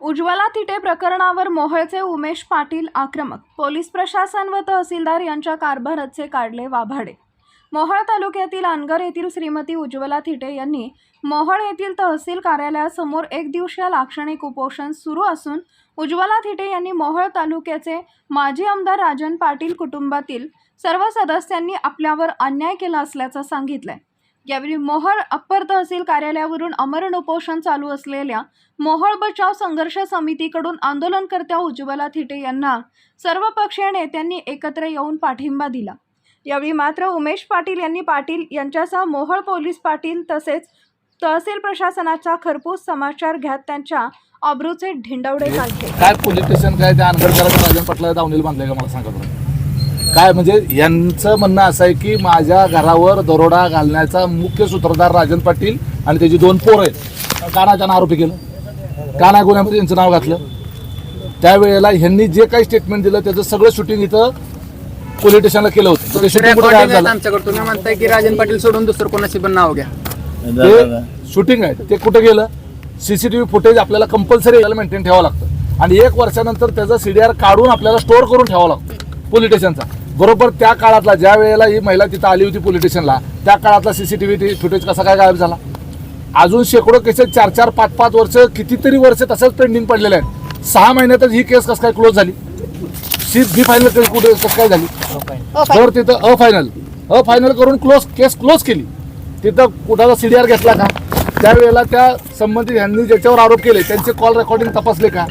उज्ज्वला थिटे प्रकरणावर मोहळचे उमेश पाटील आक्रमक. पोलीस प्रशासन व तहसीलदार यांच्या कारभाराचे काढले वाभाडे. मोहळ तालुक्यातील अनगर येथील श्रीमती उज्ज्वला थिटे यांनी मोहळ येथील तहसील कार्यालयासमोर एक दिवसीय लाक्षणिक उपोषण सुरू असून उज्ज्वला थिटे यांनी मोहळ तालुक्याचे माजी आमदार राजन पाटील कुटुंबातील सर्व सदस्यांनी आपल्यावर अन्याय केला असल्याचं सांगितलंय. यावेळी मोहोळ अप्पर तहसील कार्यालयावरून अमरण उपोषण चालू असलेल्या मोहोळ बचाव संघर्ष समितीकडून आंदोलनकर्त्या उज्ज्वला थिटे यांना सर्वपक्षीय नेत्यांनी एकत्र येऊन पाठिंबा दिला. यावेळी मात्र उमेश पाटील यांनी पाटील यांच्यासह मोहोळ पोलीस पाटील तसेच तहसील प्रशासनाचा खरपूस समाचार घ्यात त्यांच्या अब्रूचे ढिंडवडे काढले. काय पोलीस स्टेशन काय त्या अनगडकरांच्या राजन पाटला दावणीला बांधलंय का मला सांगा काय म्हणजे यांचं म्हणणं असं आहे की माझ्या घरावर दरोडा घालण्याचा मुख्य सूत्रधार राजन पाटील आणि त्याची दोन पोरं आहेत. का नाही त्यांना आरोपी केलं. का नाही गुन्ह्यामध्ये यांचं नाव घातलं. त्यावेळेला ह्यांनी जे काही स्टेटमेंट दिलं त्याचं सगळं शूटिंग इथं पोलीस स्टेशनला केलं होतं. तर ते shooting कुठे गायब रेकॉर्डिंग आहेत झालं? आमच्याकडे. तुम्ही म्हणताय की राजन पाटील सोडून दुसरं कोणाची पण नाव घ्या. ते शूटिंग आहे. ते कुठे गेलं? सीसीटीव्ही फुटेज आपल्याला कंपल्सरी मेंटेन ठेवावं लागतं. आणि एक वर्षानंतर त्याचा सीडीआर काढून आपल्याला स्टोअर करून ठेवावा लागतो. पोलीस स्टेशनचा बरोबर त्या काळातला ज्या वेळेला ही महिला तिथं आली होती पोलीस स्टेशनला त्या काळातला सीसीटीव्ही फुटेज कसा काय गायब झाला? अजून शेकडो केसेस चार चार पाच पाच वर्ष कितीतरी वर्ष तसंच पेंडिंग पडलेले आहेत. सहा महिन्यातच ही केस कसं काय क्लोज झाली? सी बी फायनल केस कुठे कसं काय झाली? तर तिथं अफायनल अफायनल करून क्लोज केस क्लोज केली. तिथं कुठाचा सीडीआर घेतला का? त्यावेळेला त्या संबंधित यांनी ज्याच्यावर आरोप केले त्यांचे कॉल रेकॉर्डिंग तपासले का?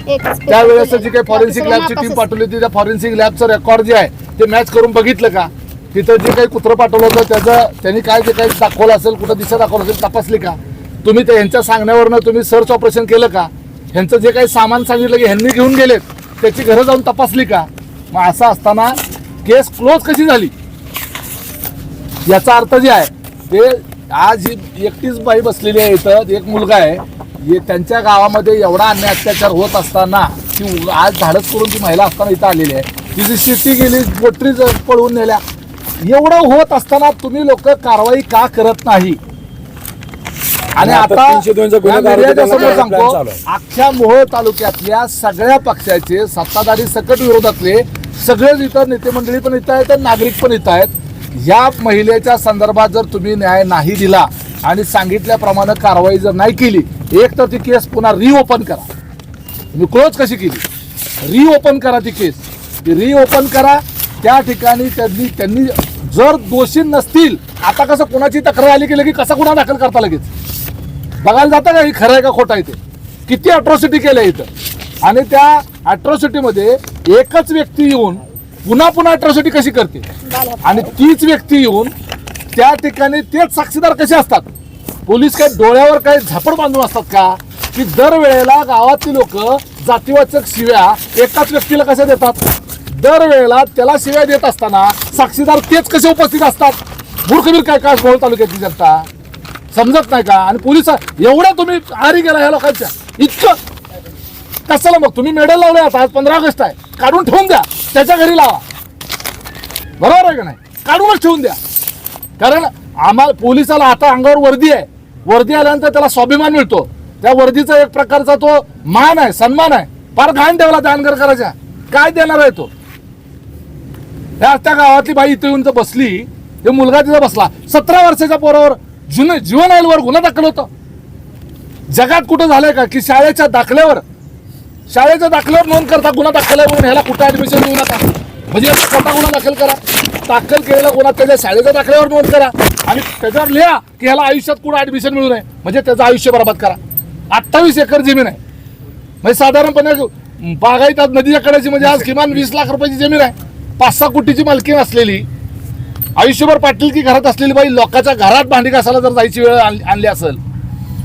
त्यावेळेस जी काही फॉरेन्सिक लॅबची टीम पाठवली होती त्या फॉरेन्सिक लॅबचं रेकॉर्ड जे आहे ते मॅच करून बघितलं का? तिथं जे काही कुत्रं पाठवलं होतं त्याचं त्यांनी काय जे काही दाखवलं असेल कुठं दिशा दाखवलं असेल तपासली का? तुम्ही ते ह्यांच्या सांगण्यावरनं तुम्ही सर्च ऑपरेशन केलं का? ह्यांचं जे काही सामान सांगितलं की ह्यांनी घेऊन गेलेत त्याची घरं जाऊन तपासली का? मग असं असताना केस क्लोज कशी झाली? याचा अर्थ जे आहे ते आज ही एकटीच बाई बसलेली आहे इथं एक मुलगा आहे. ये त्यांच्या गावामध्ये एवढा अन्याय अत्याचार होत असताना ती आज धाडस करून ती महिला असताना इथं आलेली आहे. तिची शेती गेली पोट्री पळवून नेल्या. एवढं होत असताना तुम्ही लोक कारवाई का करत नाही? आणि आता समोर सांगतो. अख्ख्या मोहोळ तालुक्यातल्या सगळ्या पक्षाचे सत्ताधारी सकट विरोधातले सगळेच इथं नेते मंडळी पण इथं आहेत नागरिक पण इथं आहेत. या महिलेच्या संदर्भात जर तुम्ही न्याय नाही दिला आणि सांगितल्याप्रमाणे कारवाई जर नाही केली एक तर ती केस पुन्हा रिओपन करा. तुम्ही क्लोज कशी केली? रिओपन करा ती केस. रिओपन करा. त्या ठिकाणी त्यांनी त्यांनी जर दोषी नसतील आता कसं कोणाची तक्रार आली की लगेच कसा गुन्हा दाखल करता लगेच? बघायला जातं का हे खरं आहे का खोटं आहे ते? किती अट्रॉसिटी केल्या इथं? आणि त्या अट्रॉसिटीमध्ये एकच व्यक्ती येऊन पुन्हा पुन्हा अट्रॉसिटी कशी करते? आणि तीच व्यक्ती येऊन त्या ठिकाणी तेच साक्षीदार कसे असतात? पोलीस काय डोळ्यावर काय झापड बांधून असतात का? की दरवेळेला गावातली लोक जातीवाचक शिव्या एकाच व्यक्तीला कशा देतात? दरवेळेला त्याला शिव्या देत असताना साक्षीदार तेच कसे उपस्थित असतात? मूर्खबीर काय काय गोळ तालुक्यातली जनता समजत नाही का? आणि पोलीस एवढं तुम्ही आरी गेला ह्या लोकांच्या. इतकं. कशाला मग? तुम्ही मेडल लावले आता. आज पंधरा ऑगस्ट आहे. काढून ठेवून द्या. त्याच्या घरी लावा. बरोबर आहे का नाही? काढूनच ठेवून द्या. कारण आम्हाला पोलिसाला आता अंगावर वर्दी आहे. वर्दी आल्यानंतर त्याला स्वाभिमान मिळतो. त्या वर्दीचा एक प्रकारचा तो मान आहे सन्मान आहे. फार घाण ठेवला दानगर करायचा करायच्या काय देणार आहे तो? त्या त्या गावातली बाई इथे येऊन तर बसली तो मुलगा तिथं बसला. सतरा वर्षाच्या पोरावर जुन जीवन आईलवर गुन्हा दाखल होतं. जगात कुठं झालंय का की शाळेच्या दाखल्यावर शाळेच्या दाखल्यावर नोंद करता गुन्हा दाखल आहे म्हणून ह्याला कुठं ऍडमिशन देऊ नका. म्हणजे याचा स्वतः गुन्हा दाखल करा. दाखल केलेला गुन्हा त्याच्या शाळेच्या दाखल्यावर नोंद करा. आणि त्याच्यावर लिहा की ह्याला आयुष्यात कुठं ऍडमिशन मिळू नये. म्हणजे त्याचं आयुष्य बरबाद करा. अठ्ठावीस एकर जमीन आहे. म्हणजे साधारणपणे बागायतात नदीच्या कडेची म्हणजे आज किमान वीस लाख रुपयाची जमीन आहे. पाच सहा कोटीची मालकी असलेली आयुष्यभर पाटील की घरात असलेली बाई लोकांच्या घरात भांडी घासायला जर जायची वेळ आणली असेल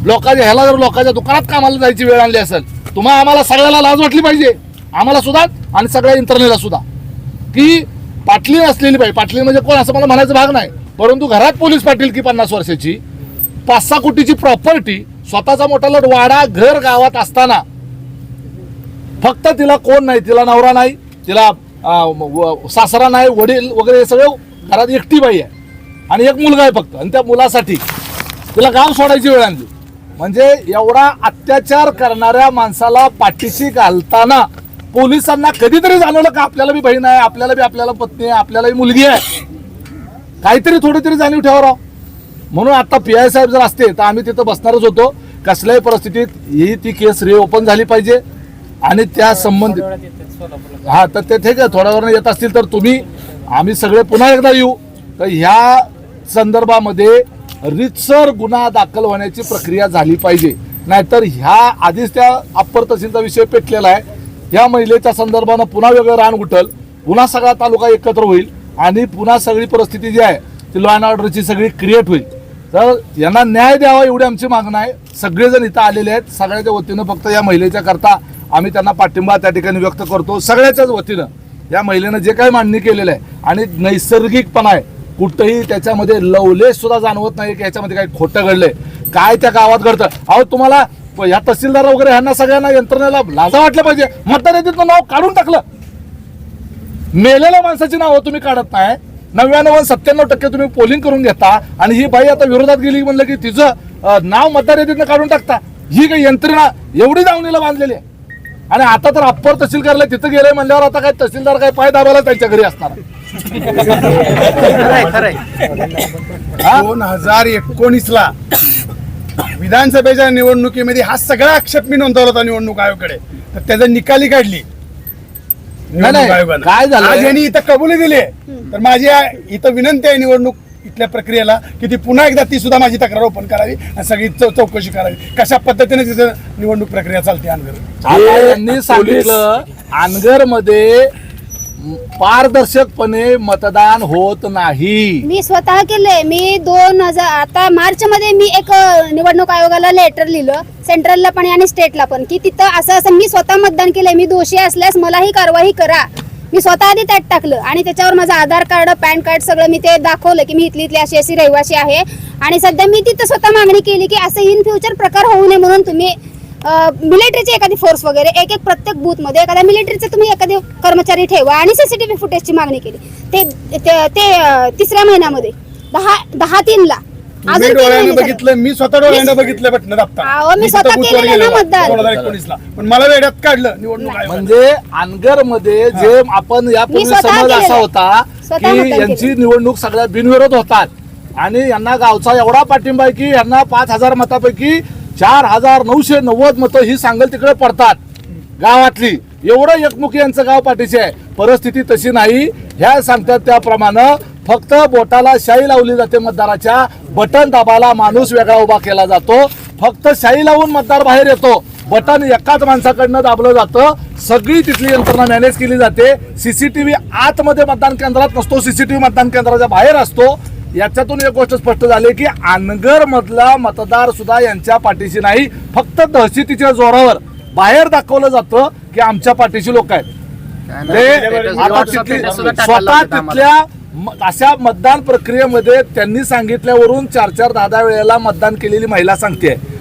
लोकांच्या ह्याला जर लोकांच्या दुकानात कामाला जायची वेळ आणली असेल तुम्हा आम्हाला सगळ्याला लाज वाटली पाहिजे. आम्हाला सुद्धा आणि सगळ्या यंत्रणेला सुद्धा. की पाटली असलेली बाई पाटली म्हणजे कोण असं मला म्हणायचं भाग नाही. परंतु घरात पोलीस पाटील की पन्नास वर्षाची पाच सहा कोटीची प्रॉपर्टी स्वतःचा मोठा लट वाडा घर गावात असताना फक्त तिला कोण नाही तिला नवरा नाही तिला सासरा नाही वडील वगैरे हे सगळं घरात एकटी बाई आहे. आणि एक मुलगा आहे फक्त. आणि त्या मुलासाठी तिला गाव सोडायची वेळ आणली. म्हणजे एवढा अत्याचार करणाऱ्या माणसाला पाठीशी घालताना पोलिसांना कधीतरी जाणवलं का आपल्याला बी बहीण आहे आपल्याला बी आपल्याला पत्नी आहे आपल्याला बी मुलगी आहे. काहीतरी थोडी तरी जाणीव ठेवा राव. म्हणून आता पी आय साहेब जर असते तर आम्ही तिथं बसणारच होतो. कसल्याही परिस्थितीत ही ती केस रिओपन झाली पाहिजे. आणि त्या संबंधित हा तर ते ठीक आहे थोड्या वेळानं येत असतील तर तुम्ही आम्ही सगळे पुन्हा एकदा येऊ. तर ह्या संदर्भामध्ये रितसर गुन्हा दाखल होण्याची प्रक्रिया झाली पाहिजे. नाहीतर ह्या आधीच त्या अप्पर तहसीलचा विषय पेटलेला आहे. या महिलेच्या संदर्भानं पुन्हा वेगळं रान उठल. पुन्हा सगळा तालुका एकत्र होईल आणि पुन्हा सगळी परिस्थिती जी आहे ती लॉ अँड ऑर्डरची सगळी क्रिएट होईल. तर यांना न्याय द्यावा एवढी आमची मागणं आहे. सगळेजण इथं आलेले आहेत. सगळ्याच्या वतीनं फक्त या महिलेच्या करता आम्ही त्यांना पाठिंबा त्या ठिकाणी व्यक्त करतो सगळ्याच्याच वतीनं. या महिलेनं जे काही मांडणी केलेलं आहे आणि नैसर्गिकपणा आहे कुठंही त्याच्यामध्ये लवलेस सुद्धा जाणवत नाही की याच्यामध्ये काही खोटं घडलंय. काय त्या गावात घडतं? अहो तुम्हाला या तहसीलदार वगैरे ह्यांना सगळ्यांना यंत्रणेला लाजा वाटलं पाहिजे. मतदार यादीतलं नाव काढून टाकलं. मेलेल्या माणसाची नावं तुम्ही काढत नाही. नव्याण्णव सत्त्याण्णव टक्के तुम्ही पोलिंग करून घेता आणि ही बाई आता विरोधात गेली म्हणलं की तिचं नाव मतदार यादीतनं काढून टाकता. ही काही यंत्रणा एवढी दावणीला बांधलेली आहे. आणि आता तर अप्पर तहसीलदारला तिथं गेले म्हणल्यावर आता काय तहसीलदार काय पाय दाबायला त्यांच्या घरी असणार? दोन हजार एकोणीस ला विधानसभेच्या निवडणुकीमध्ये हा सगळा आक्षेप मी नोंदवला होता निवडणूक आयोगाकडे तर त्याचा निकाली काढली निवडणूक नाही, आयोगानं. काय? आज यांनी इथं कबुली दिली तर माझी इथं विनंती आहे निवडणूक इथल्या प्रक्रियेला की ती पुन्हा एकदा ती सुद्धा माझी तक्रार ओपन करावी आणि सगळी चौकशी करावी. कशा पद्धतीने तिथं निवडणूक प्रक्रिया चालते अनगर? यांनी सांगितलं अनगरमध्ये पारदर्शकपणे मतदान होत नाही. मी स्वतः केले मी दोन हजार आता मार्च मध्ये मी एक निवडणूक आयोगाला लेटर लिहिलं सेंट्रलला पण आणि स्टेटला पण की तिथं असं असं मी स्वतः मतदान केलंय. मी दोषी असल्यास मलाही कारवाई करा. मी स्वतः आधी त्यात टाकलं आणि त्याच्यावर माझं आधार कार्ड पॅन कार्ड सगळं मी ते दाखवलं की मी इथली इथली अशी अशी रहिवासी आहे. आणि सध्या मी तिथं स्वतः मागणी केली की असं इन फ्युचर प्रकार होऊ नये म्हणून तुम्ही मिलिटरीची एखादी फोर्स वगैरे एक एक प्रत्येक बूथमध्ये एखाद्या मिलिटरीचे तुम्ही एखादे कर्मचारी ठेवा आणि सीसीटीव्ही फुटेजची मागणी केली. ते ते- ते तिसऱ्या महिन्यामध्ये दहा दहा तीनला मी अजून डोळ्याने महिने. बघितलं मी स्वतः डोळ्याने बघितलं बटन दाबता. अहो, मी स्वतः केलेलं ना मतदान. दोन हजार एकोणीस ला पण मला वेड्यात काढलं. निवडणूक आयोगानं. म्हणजे अनगरमध्ये जे आपण यापूर्वी स्वतः समज असा. होता स्वतः की यांची. निवडणूक सगळ्या बिनविरोध होतात. आणि यांना गावचा एवढा पाठिंबा आहे की यांना पाच हजार मतापैकी चार हजार नऊशे नव्वद मतं ही सांगल तिकडे पडतात. गावातली. एवढं एकमुखी यांचं गाव पाठीशी आहे. परिस्थिती तशी नाही. ह्या सांगतात त्याप्रमाणे फक्त बोटाला शाई लावली जाते मतदाराच्या. बटन दाबाला माणूस वेगळा उभा केला जातो. फक्त शाई लावून मतदार बाहेर येतो. बटन एकाच माणसाकडनं दाबलं जातं. सगळी तिथली यंत्रणा मॅनेज केली जाते. सीसीटीव्ही आतमध्ये मतदान केंद्रात नसतो. सीसीटीव्ही मतदान केंद्राच्या बाहेर असतो. याच्यातून एक गोष्ट स्पष्ट झाली की अनगर मधला मतदार सुद्धा यांच्या पाठीशी नाही. फक्त दहशतीच्या जोरावर बाहेर दाखवलं जातं की आमच्या पाठीशी लोक आहेत. ते आता तिथली स्वतः तिथल्या अशा मतदान प्रक्रियेमध्ये त्यांनी सांगितल्यावरून चार चार दहा दहा वेळेला मतदान केलेली महिला सांगते आहे